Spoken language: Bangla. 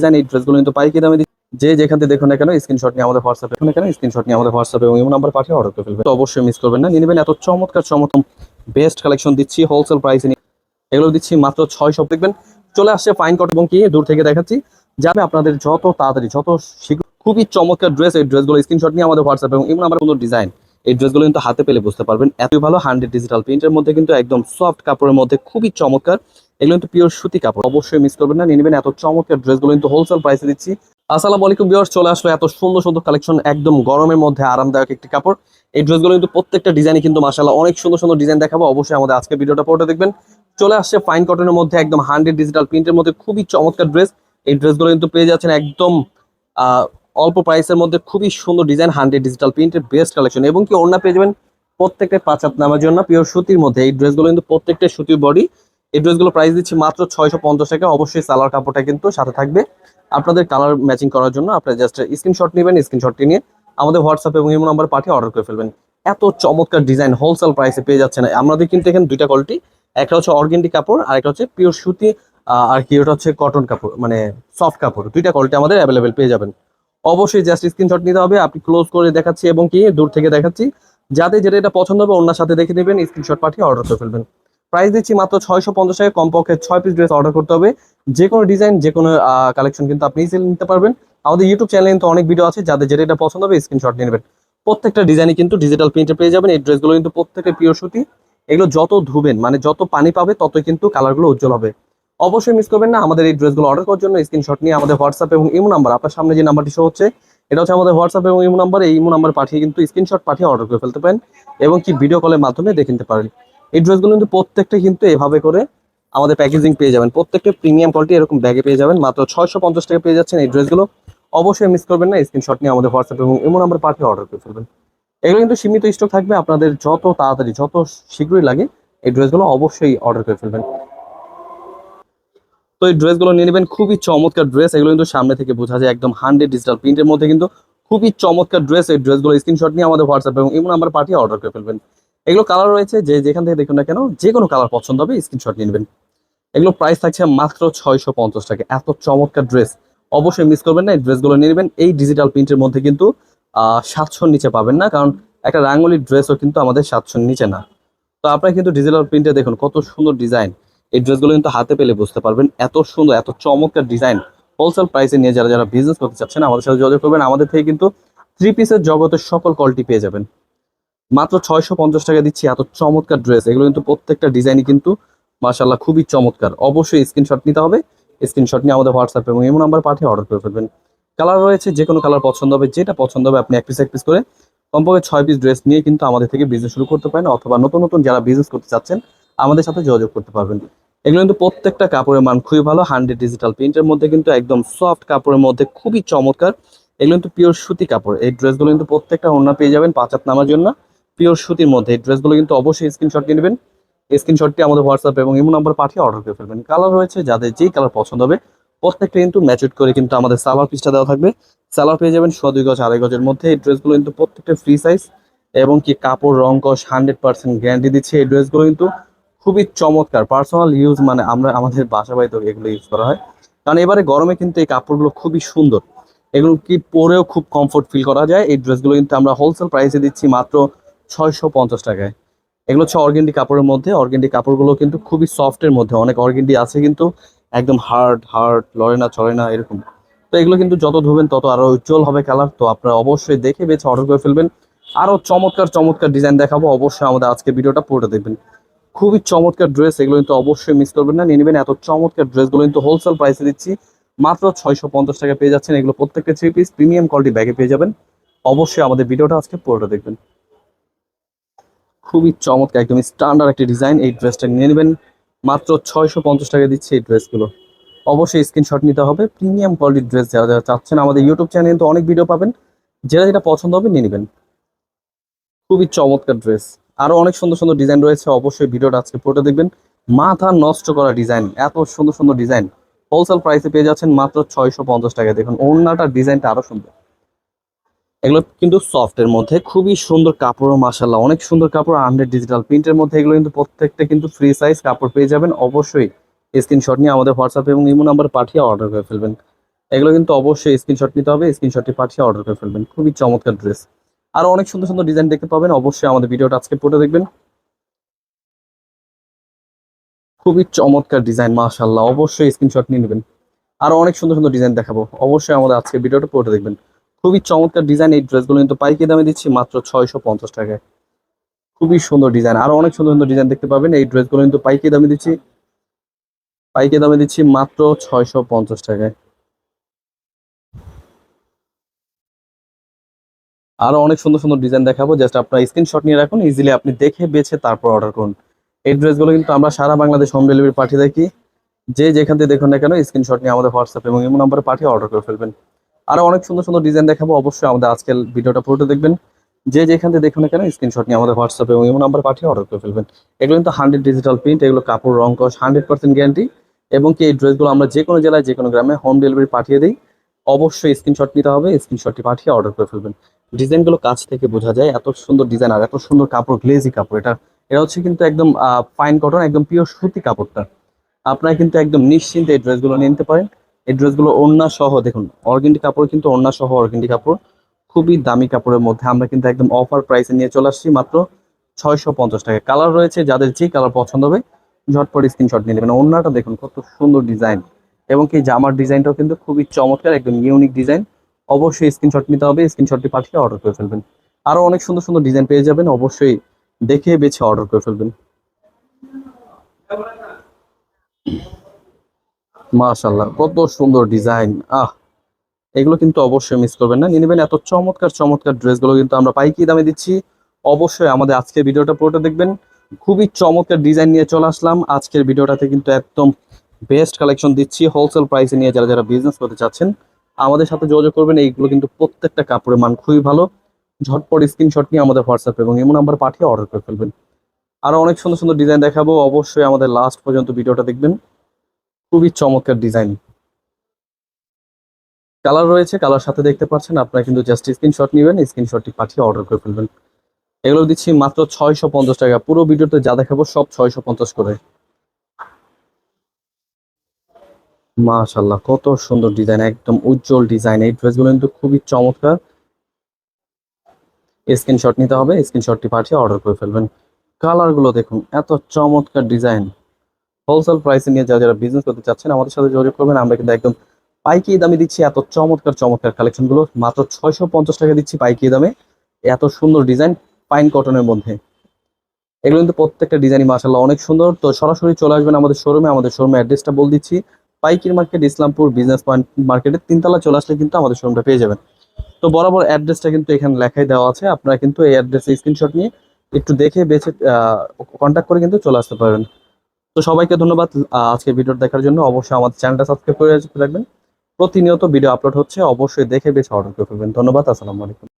ডিজাইন এই ড্রেসগুলো কিন্তু পাইকি দামে। যে যেখান থেকে দেখুন না কেন স্ক্রিনশট নিয়ে আমাদের হোয়াটসঅ্যাপে দেখুন না কেন স্ক্রিনশট নিয়ে আমাদের হোয়াটসঅ্যাপে এবং ইমো নাম্বার পাঠিয়ে অর্ডার করে ফেলবেন। তো অবশ্যই মিস করবেন না। নিয়ে নেবেন এত চমৎকার চমৎকার বেস্ট কালেকশন দিচ্ছি হোলসেল প্রাইসে এগুলো দিচ্ছি মাত্র ছয় সব দেখবেন চলে আসছে ফাইন কট এবং কি, দূর থেকে দেখাচ্ছি। যাবে আপনাদের যত তাড়াতাড়ি, যত শীঘ্র খুবই চমৎকার ড্রেস এই ড্রেসগুলো স্ক্রিনশট নিয়ে আমাদের হোয়াটসঅ্যাপ এবং ইমো নাম্বার কোনো ডিজাইন এই ড্রেসগুলো কিন্তু হাতে পেলে বুঝতে পারবেন। এতই ভালো হান্ড্রেড ডিজিটাল প্রিন্টের মধ্যে কিন্তু একদম সফট কাপড়ের মধ্যে খুবই চমৎকার। এগুলো কিন্তু পিওর সুতি কাপড়। অবশ্যই মিস করবেন না, নিয়ে নেবেন এত চমৎকার ড্রেসগুলো কিন্তু হোলসেল প্রাইসে দিচ্ছি। আসসালামু আলাইকুম ভিউয়ার্স চলে আসলো এত সুন্দর সুন্দর কালেকশন একদম গরমের মধ্যে আরামদায়ক একটি কাপড়। এই ড্রেসগুলো কিন্তু প্রত্যেকটা ডিজাইনই কিন্তু মাশাআল্লাহ অনেক সুন্দর সুন্দর ডিজাইন দেখাবো। অবশ্যই আমাদের আজকে ভিডিওটা পড়তে দেখবেন। চলে আসছে ফাইন কটনের মধ্যে একদম হান্ড্রেড ডিজিটাল প্রিন্টের মধ্যে খুবই চমৎকার ড্রেস এই ড্রেসগুলো কিন্তু পেয়ে যাচ্ছেন একদম অল্প প্রাইসের মধ্যে খুবই সুন্দর ডিজাইন হান্ড্রেড ডিজিটাল প্রিন্টের বেস্ট কালেকশন এবং কি ওড়না পেয়ে যাবেন প্রত্যেকটা পাঁচ হাত নামার জন্য পিওর সুতির মধ্যে। এই ড্রেসগুলো কিন্তু প্রত্যেকটা সুতির বডি এই ড্রেসগুলো প্রাইস দিচ্ছি মাত্র ছয়শো পঞ্চাশ টাকা। অবশ্যই সালোয়ার কাপড়টা কিন্তু সাথে থাকবে। আপনাদের কালার ম্যাচিং করার জন্য আপনারা জাস্ট স্ক্রিনশট নেবেন স্ক্রিনশটটি নিয়ে আমাদের হোয়াটসঅ্যাপ এবং ইমো নাম্বার পাঠিয়ে অর্ডার করে ফেলবেন। এত চমৎকার ডিজাইন হোলসেল প্রাইসে পেয়ে যাচ্ছে না আমাদের কিন্তু এখানে দুইটা কোয়ালিটি একটা হচ্ছে অর্গেন্ডি কাপড় আর একটা হচ্ছে পিওর সুতি আর কি ওটা হচ্ছে কটন কাপড় মানে সফট কাপড়। দুইটা কোয়ালিটি আমাদের অ্যাভেলেবেল পেয়ে যাবেন। অবশ্যই জাস্ট স্ক্রিনশট নিতে হবে। আপনি ক্লোজ করে দেখাচ্ছি এবং কি দূর থেকে দেখাচ্ছি। যাতে যেটা এটা পছন্দ হবে ওনার সাথে দেখে নেবেন স্ক্রিনশট পাঠিয়ে অর্ডার করে ফেলবেন। প্রাইস দিচ্ছি মাত্র ছয়শো পঞ্চাশ টাকা, কমপক্ষে ছয় পিস ড্রেস অর্ডার করতে হবে। যে কোনো ডিজাইন যে কোনো কালেকশন কিন্তু আপনি ইজিলি নিতে পারবেন। আমাদের ইউটিউব চ্যানেলে কিন্তু অনেক ভিডিও আছে, যাদের যেটা পছন্দ হবে স্ক্রিনশট নিয়ে নেবেন। প্রত্যেকটা ডিজাইনই কিন্তু ডিজিটাল প্রিন্টে পেয়ে যাবেন। এই ড্রেসগুলো কিন্তু প্রত্যেকটা পিওর সুতি। এগুলো যত ধুবেন মানে যত পানি পাবে, ততই কিন্তু কালারগুলো উজ্জ্বল হবে। অবশ্যই মিস করবেন না। আমাদের এই ড্রেসগুলো অর্ডার করার জন্য স্ক্রিনশট নিয়ে আমাদের হোয়াটসঅ্যাপ এবং ইমো নাম্বার আপনার সামনে যে নাম্বারটি শো হচ্ছে, এটা হচ্ছে আমাদের হোয়াটসঅ্যাপ এবং ইমো নাম্বার এই ইমো নাম্বার পাঠিয়ে কিন্তু স্ক্রিনশট পাঠিয়ে অর্ডার করে ফেলতে পারেন এবং কি ভিডিও কলের মাধ্যমে দেখে নিতে পারেন। এই ড্রেসগুলো কিন্তু প্রত্যেকটা কিন্তু এভাবে করে আমাদের প্যাকেজিং পেয়ে যাবেন। প্রত্যেকটা প্রিমিয়াম কোয়ালিটি এরকম ব্যাগে পেয়ে যাবেন। মাত্র ছয়শো পঞ্চাশ টাকা পেয়ে যাচ্ছেন এই ড্রেসগুলো। অবশ্যই মিস করবেন না স্ক্রিনশট নিয়ে আমাদের হোয়াটসঅ্যাপ এবং এমন নাম্বার পাঠিয়ে অর্ডার করে ফেলবেন। এগুলো কিন্তু সীমিত স্টক থাকবে, আপনাদের যত তাড়াতাড়ি, যত শীঘ্রই লাগে এই ড্রেসগুলো অবশ্যই অর্ডার করে ফেলবেন। তো এই ড্রেসগুলো নিয়ে নেবেন, খুবই চমৎকার ড্রেস এগুলো কিন্তু সামনে থেকে বোঝা যায়, একদম হান্ড্রেড ডিজিটাল প্রিন্টের মধ্যে কিন্তু খুবই চমৎকার ড্রেস এই ড্রেসগুলো। স্ক্রিনশট নিয়ে আমাদের হোয়াটসঅ্যাপ এবং এমন নাম্বার পাঠিয়ে অর্ডার করে ফেলবেন। এগুলো কালার রয়েছে, যে যেখান থেকে দেখুন না কেন যে কোনো কালার পছন্দ হবে স্ক্রিনশট নেবেন। এগুলো প্রাইস থাকছে মাত্র ছয়শো পঞ্চাশ টাকা। এত চমৎকার ড্রেস অবশ্যই মিস করবেন না, এই ড্রেসগুলো নিয়ে নেবেন। এই ডিজিটাল প্রিন্টের মধ্যে কিন্তু সাতশোর নিচে পাবেন না, কারণ একটা রাঙ্গুলির ড্রেসও কিন্তু আমাদের সাতশোর নিচে না। তো আপনারা কিন্তু ডিজিটাল প্রিন্টে দেখুন, কত সুন্দর ডিজাইন এই ড্রেসগুলো কিন্তু হাতে পেলে বুঝতে পারবেন, এত সুন্দর, এত চমৎকার ডিজাইন হোলসেল প্রাইসে নিয়ে যারা যারা বিজনেস করতে চাচ্ছেন, আমাদের সাথে যোগাযোগ করবেন। আমাদের থেকে কিন্তু থ্রি পিসের জগতের সকল কোয়ালিটি পেয়ে যাবেন। মাত্র ছয়শো পঞ্চাশ টাকা দিচ্ছি, এত চমৎকার ড্রেস এগুলো কিন্তু প্রত্যেকটা ডিজাইনই কিন্তু মাশাল্লাহ খুবই চমৎকার। অবশ্যই স্ক্রিনশট নিতে হবে। স্ক্রিনশট নিয়ে আমাদের হোয়াটসঅ্যাপ এবং এমন নাম্বার পাঠিয়ে অর্ডার করে ফেলবেন। কালার রয়েছে, যে কোনো কালার পছন্দ হবে, যেটা পছন্দ হবে, আপনি এক পিস এক পিস করে কমপক্ষে ছয় পিস ড্রেস নিয়ে কিন্তু আমাদের থেকে বিজনেস শুরু করতে পারেন অথবা নতুন নতুন যারা বিজনেস করতে চাচ্ছেন, আমাদের সাথে যোগাযোগ করতে পারবেন। এগুলো কিন্তু প্রত্যেকটা কাপড়ের মান খুবই ভালো হান্ড্রেড ডিজিটাল প্রিন্টের মধ্যে কিন্তু একদম সফট কাপড়ের মধ্যে খুবই চমৎকার। এগুলো কিন্তু পিওর সুতি কাপড়। এই ড্রেসগুলো কিন্তু প্রত্যেকটা ওড়না পেয়ে যাবেন পাঁচ হাত নামার জন্য। পিওর সুতির মধ্যে এই ড্রেসগুলো কিন্তু অবশ্যই স্ক্রিনশট নিয়ে নেবেন। স্ক্রিনশটটি আমাদের হোয়াটসঅ্যাপ এবং ইমো নাম্বার পাঠিয়ে অর্ডার করে ফেলবেন। কালার রয়েছে, যাদের যেই কালার পছন্দ হবে, প্রত্যেকটা কিন্তু ম্যাচুড করে কিন্তু আমাদের সালোয়ার পিসটা দেওয়া থাকবে। সালোয়ার পেয়ে যাবেন সোয়া দুই গজ, আড়াই গজের মধ্যে। এই ড্রেসগুলো কিন্তু প্রত্যেকটা ফ্রি সাইজ এবং কি কাপড়, রং কস হান্ড্রেড পার্সেন্ট গ্যারান্টি দিচ্ছে। এই ড্রেসগুলো কিন্তু খুবই চমৎকার। পার্সোনাল ইউজ মানে আমরা আমাদের বাসা বাড়িতে এগুলো ইউজ করা হয়। কারণ এবারে গরমে কিন্তু এই কাপড়গুলো খুবই সুন্দর। এগুলো কি পরেও খুব কমফোর্ট ফিল করা যায়। এই ড্রেসগুলো কিন্তু আমরা হোলসেল প্রাইসে দিচ্ছি মাত্র ছয়শো পঞ্চাশ টাকায়। এগুলো হচ্ছে অর্গেন্ডি কাপড়ের মধ্যে। অর্গেন্ডি কাপড়গুলো কিন্তু খুবই সফটের মধ্যে। অনেক অর্গেন্ডি আছে কিন্তু একদম হার্ড হার্ড লড়ে না চলে না, এরকম। তো এগুলো কিন্তু যত ধুবেন, তত আরও উজ্জ্বল হবে কালার তো আপনারা অবশ্যই দেখে বেছে অর্ডার করে ফেলবেন। আরও চমৎকার চমৎকার ডিজাইন দেখাবো। অবশ্যই আমাদের আজকে ভিডিওটা পুরোটা দেখবেন। খুবই চমৎকার ড্রেস এগুলো কিন্তু অবশ্যই মিস করবেন না। নিয়ে নেবেন এত চমৎকার ড্রেসগুলো কিন্তু হোলসেল প্রাইসে দিচ্ছি। মাত্র ছয়শো পঞ্চাশ টাকা পেয়ে যাচ্ছেন এগুলো প্রত্যেকটা থ্রি পিস প্রিমিয়াম কোয়ালিটি ব্যাগে পেয়ে যাবেন। অবশ্যই আমাদের ভিডিওটা আজকে পুরোটা দেখবেন। খুবই চমৎকার একদম স্ট্যান্ডার্ড একটি ডিজাইন এই ড্রেসটা নিয়ে নেবেন। মাত্র ছয়শো পঞ্চাশ টাকা দিচ্ছে এই ড্রেসগুলো অবশ্যই স্ক্রিনশট নিতে হবে। প্রিমিয়াম কোয়ালিটির ড্রেস যারা যারা চাচ্ছেন আমাদের ইউটিউব চ্যানেলে কিন্তু অনেক ভিডিও পাবেন। যেটা যেটা পছন্দ হবে নিয়ে নেবেন। খুবই চমৎকার ড্রেস আরও অনেক সুন্দর সুন্দর ডিজাইন রয়েছে। অবশ্যই ভিডিওটা আজকে পুরোটা দেখবেন। মাথা নষ্ট করা ডিজাইন এত সুন্দর সুন্দর ডিজাইন হোলসেল প্রাইসে পেয়ে যাচ্ছেন মাত্র ছয়শো পঞ্চাশ টাকা। দেখুন, ওড়নাটার ডিজাইনটা আরও সুন্দর। এগুলো কিন্তু সফটের মধ্যে, খুবই সুন্দর কাপড় মাসাল্লাহ অনেক সুন্দর কাপড় হান্ড্রেড ডিজিটাল প্রিন্টের মধ্যে এগুলো কিন্তু প্রত্যেকটা কিন্তু ফ্রি সাইজ কাপড় পেয়ে যাবেন। অবশ্যই স্ক্রিনশট নিয়ে আমাদের হোয়াটসঅ্যাপ এবং ইমো নাম্বার পাঠিয়ে অর্ডার করে ফেলবেন। এগুলো কিন্তু অবশ্যই স্ক্রিনশট নিতে হবে স্ক্রিনশটটি পাঠিয়ে অর্ডার করে ফেলবেন। খুবই চমৎকার ড্রেস আরও অনেক সুন্দর সুন্দর ডিজাইন দেখতে পাবেন, অবশ্যই আমাদের ভিডিওটা আজকে পড়ে দেখবেন। খুবই চমৎকার ডিজাইন মাশাল্লাহ অবশ্যই স্ক্রিনশট নিয়ে নেবেন। আরও অনেক সুন্দর সুন্দর ডিজাইন দেখাবো। অবশ্যই আমাদের আজকে ভিডিওটা পড়ে দেখবেন। খুবই চমৎকার ডিজাইন এই ড্রেসগুলো কিন্তু পাইকি দামে দিচ্ছি মাত্র ছয়শো পঞ্চাশ টাকায়। খুবই সুন্দর ডিজাইন আরও অনেক সুন্দর সুন্দর ডিজাইন দেখতে পাবেন। এই ড্রেসগুলো কিন্তু পাইকি দামে দিচ্ছি পাইকি দামে দিচ্ছি মাত্র ছয়শো পঞ্চাশ টাকায়। আরও অনেক সুন্দর সুন্দর ডিজাইন দেখাবো। জাস্ট আপনার স্ক্রিনশট নিয়ে রাখুন ইজিলি আপনি দেখে, বেছে, তারপর অর্ডার করুন। এই ড্রেসগুলো কিন্তু আমরা সারা বাংলাদেশ হোম ডেলিভারি পাঠিয়ে থাকি। যে যেখান থেকে দেখুন না কেন স্ক্রিনশট নিয়ে আমাদের হোয়াটসঅ্যাপ এবং ইমো নাম্বারে পাঠিয়ে অর্ডার করে ফেলবেন। আরও অনেক সুন্দর সুন্দর ডিজাইন দেখাবো। অবশ্যই আমাদের আজকের ভিডিওটা পুরোটা দেখবেন। যে যেখান থেকে দেখুন কেন স্ক্রিনশট নিয়ে আমাদের হোয়াটসঅ্যাপ এবং ইমো নাম্বার পাঠিয়ে অর্ডার করে ফেলবেন। এগুলো কিন্তু হান্ড্রেড ডিজিটাল প্রিন্ট এগুলো কাপড়, রং, কস হান্ড্রেড পার্সেন্ট গ্যারান্টি এবং কি এই ড্রেসগুলো আমরা যে কোনো জেলায়, যে কোনো গ্রামে হোম ডেলিভারি পাঠিয়ে দিই। অবশ্যই স্ক্রিনশট নিতে হবে স্ক্রিনশটটি পাঠিয়ে অর্ডার করে ফেলবেন। ডিজাইনগুলো কাছ থেকে বোঝা যায়, এত সুন্দর ডিজাইন আর এত সুন্দর কাপড় গ্লেজি কাপড়। এটা এটা হচ্ছে কিন্তু একদম ফাইন কটন একদম পিওর সুতি কাপড়টা। আপনারা কিন্তু একদম নিশ্চিন্তে এই ড্রেসগুলো নিতে পারেন। এই ড্রেসগুলো ওড়না সহ, দেখুন অর্গেন্ডি কাপড় কিন্তু ওড়না সহ অর্গেন্ডি কাপড়। খুবই দামি কাপড়ের মধ্যে আমরা কিন্তু একদম অফার প্রাইসে নিয়ে চলে আসছি, মাত্র ছয়শো পঞ্চাশ টাকা। কালার রয়েছে, যাদের যে কালার পছন্দ হবে, ঝটপট স্ক্রিনশট নিয়ে নেবেন। ওড়নাটা দেখুন, কত সুন্দর ডিজাইন এবং কি জামার ডিজাইনটাও কিন্তু খুবই চমৎকার, একদম ইউনিক ডিজাইন অবশ্যই স্ক্রিনশট নিতে হবে স্ক্রিনশটটি পাঠিয়ে অর্ডার করে ফেলবেন। আরও অনেক সুন্দর সুন্দর ডিজাইন পেয়ে যাবেন, অবশ্যই দেখে বেছে অর্ডার করে ফেলবেন। মাশাল্লাহ কত সুন্দর ডিজাইন। আহ, এগুলো কিন্তু অবশ্যই মিস করবেন না। নিয়ে নেবেন এত চমৎকার চমৎকার ড্রেসগুলো কিন্তু আমরা পাইকি দামে দিচ্ছি। অবশ্যই আমাদের আজকের ভিডিওটা পুরোটা দেখবেন। খুবই চমৎকার ডিজাইন নিয়ে চলে আসলাম। আজকের ভিডিওটাতে কিন্তু একদম বেস্ট কালেকশন দিচ্ছি। হোলসেল প্রাইসে নিয়ে যারা যারা বিজনেস করতে চাচ্ছেন, আমাদের সাথে যোগাযোগ করবেন। এইগুলো কিন্তু প্রত্যেকটা কাপড়ের মান খুবই ভালো। ঝটপট স্ক্রিনশট নিয়ে আমাদের হোয়াটসঅ্যাপ এবং এমন নাম্বার পাঠিয়ে অর্ডার করে ফেলবেন। আরও অনেক সুন্দর সুন্দর ডিজাইন দেখাবো। অবশ্যই আমাদের লাস্ট পর্যন্ত ভিডিওটা দেখবেন। খুবই চমৎকার ডিজাইন কালার রয়েছে কালার সাথে দেখতে পাচ্ছেন, আপনারা কিন্তু জাস্ট স্ক্রিনশট নেবেন স্ক্রিনশটটি পাঠিয়ে অর্ডার করে ফেলবেন। এগুলো দিচ্ছি মাত্র ছয়শো পঞ্চাশ টাকা। পুরো ভিডিওতে যা দেখাবো সব ছয়শো পঞ্চাশ করে। মাশাল্লাহ কত সুন্দর ডিজাইন একদম উজ্জ্বল ডিজাইন এই ড্রেসগুলো কিন্তু খুবই চমৎকার। স্ক্রিনশট নিতে হবে স্ক্রিনশটটি পাঠিয়ে অর্ডার করে ফেলবেন। কালারগুলো দেখুন, এত চমৎকার ডিজাইন হোলসেল প্রাইসে নিয়ে যারা যারা বিজনেস করতে চাচ্ছেন, আমাদের সাথে যোগাযোগ করবেন। আমরা কিন্তু একদম পাইকি দামে দিচ্ছি এত চমৎকার চমৎকার কালেকশনগুলো মাত্র ছয়শো পঞ্চাশ টাকা দিচ্ছি পাইকি দামে। এত সুন্দর ডিজাইন পাইন কটনের মধ্যে। এগুলো কিন্তু প্রত্যেকটা ডিজাইনই মাসাল্লাহ অনেক সুন্দর। তো সরাসরি চলে আসবেন আমাদের শোরুমে আমাদের শোরুমে অ্যাড্রেসটা বলে দিচ্ছি। পাইকির মার্কেট ইসলামপুর বিজনেস পয়েন্ট মার্কেটের তিনতলা চলে আসলে কিন্তু আমাদের শোরুমটা পেয়ে যাবেন। তো বরাবর অ্যাড্রেসটা কিন্তু এখানে লেখাই দেওয়া আছে। আপনারা কিন্তু এই অ্যাড্রেসে স্ক্রিনশট নিয়ে একটু দেখে, বেছে কন্ট্যাক্ট করে কিন্তু চলে আসতে পারবেন। তো সবাইকে ধন্যবাদ আজকে ভিডিও দেখার জন্য। অবশ্যই আমাদের চ্যানেলটা সাবস্ক্রাইব করে রাখবেন। প্রতিনিয়ত ভিডিও আপলোড হচ্ছে, অবশ্যই দেখে বেশ অর্ডার করে ফেলবেন। ধন্যবাদ, আসসালামু আলাইকুম।